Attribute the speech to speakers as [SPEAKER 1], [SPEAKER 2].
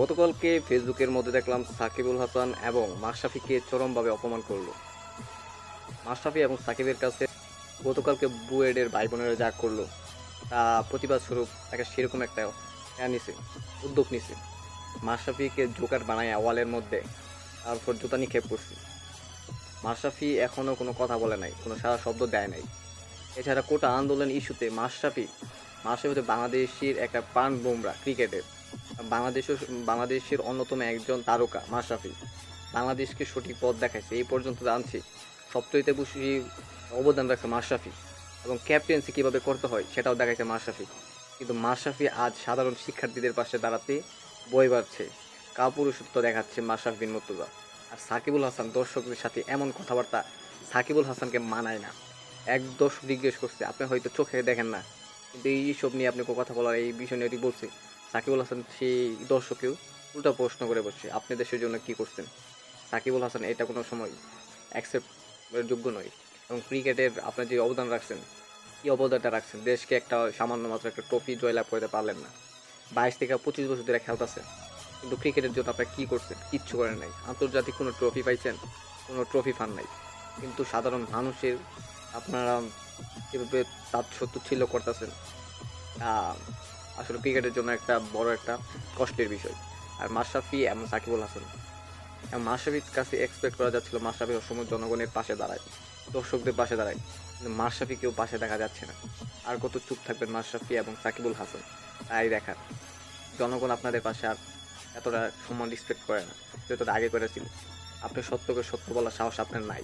[SPEAKER 1] গতকালকে ফেসবুকের মধ্যে দেখলাম সাকিবুল হাসান এবং মাশরাফিকে চরমভাবে অপমান করল। মাশরাফি এবং সাকিবের কাছে গতকালকে বুয়েডের ভাই বোনেরা যা করল, তা প্রতিবাদ স্বরূপ তাকে সেরকম একটা নিছে, উদ্যোগ নিছে। মাশরাফিকে জোকার বানায় ওয়ালের মধ্যে, তারপর জুতা নিক্ষেপ করছে। মাশরাফি এখনও কোনো কথা বলে নাই, কোনো সারা শব্দ দেয় নাই। এছাড়া কোটা আন্দোলন ইস্যুতে মাশরাফি মাশরাফি হচ্ছে বাংলাদেশের একটা প্রাণ বোমরা ক্রিকেটের। বাংলাদেশের বাংলাদেশের অন্যতম একজন তারকা, মাশরাফি। বাংলাদেশকে সঠিক পথ দেখাইছে, এই পর্যন্ত জানছি। সবচেয়ে বেশি অবদান রাখছে মাশরাফি এবং ক্যাপ্টেন্সি কীভাবে করতে হয় সেটাও দেখাইছে মাশরাফি। কিন্তু মাশরাফি আজ সাধারণ শিক্ষার্থীদের পাশে দাঁড়াতে বই বাড়ছে কাপুরুষত্ব দেখাচ্ছে মাশরাফি বিন আর সাকিবুল হাসান দর্শকদের সাথে এমন কথাবার্তা সাকিবুল হাসানকে মানায় না। এক দর্শক জিজ্ঞেস করছে, আপনি হয়তো চোখে দেখেন না, কিন্তু এইসব নিয়ে আপনি কথা বলার এই বিষয় নিয়ে বলছে? সাকিবুল হাসান সেই দর্শকেও উল্টা প্রশ্ন করে বসছে, আপনি দেশের জন্য কি করছেন? সাকিবুল হাসান এটা কোনো সময় অ্যাকসেপ্ট যোগ্য নয়। এবং ক্রিকেটের আপনার যে অবদান রাখছেন, কী অবদানটা রাখছেন? দেশকে একটা সামান্য মাত্র একটা ট্রফি জয়লাভ করতে পারলেন না। বাইশ থেকে পঁচিশ বছর ধরে খেলতেছে কিন্তু ক্রিকেটের জন্য আপনারা কী করছেন? কিচ্ছু করেন নাই। আন্তর্জাতিক কোনো ট্রফি পাইছেন, কোনো ট্রফি ফান নাই। কিন্তু সাধারণ মানুষের আপনারা কীভাবে তাৎসত্য ছিল করতেছেন আসলে ক্রিকেটের জন্য একটা বড় একটা কষ্টের বিষয়। আর মাশরাফি এবং সাকিবুল হাসান। মাশরাফির কাছে এক্সপেক্ট করা যাচ্ছিল মাশরাফি সবসময় জনগণের পাশে দাঁড়ায়। দর্শকদের পাশে দাঁড়ায়। কিন্তু মাশরাফি কেউ পাশে দেখা যাচ্ছে না। আর কত চুপ থাকবেন মাশরাফি এবং সাকিবুল হাসান। তাই দেখার। জনগণ আপনাদের পাশে আর এতটা সম্মান রিসপেক্ট করে না। যতটা আগে করেছিল। আপনি সত্যকে সত্য বলার সাহস আপনার নাই।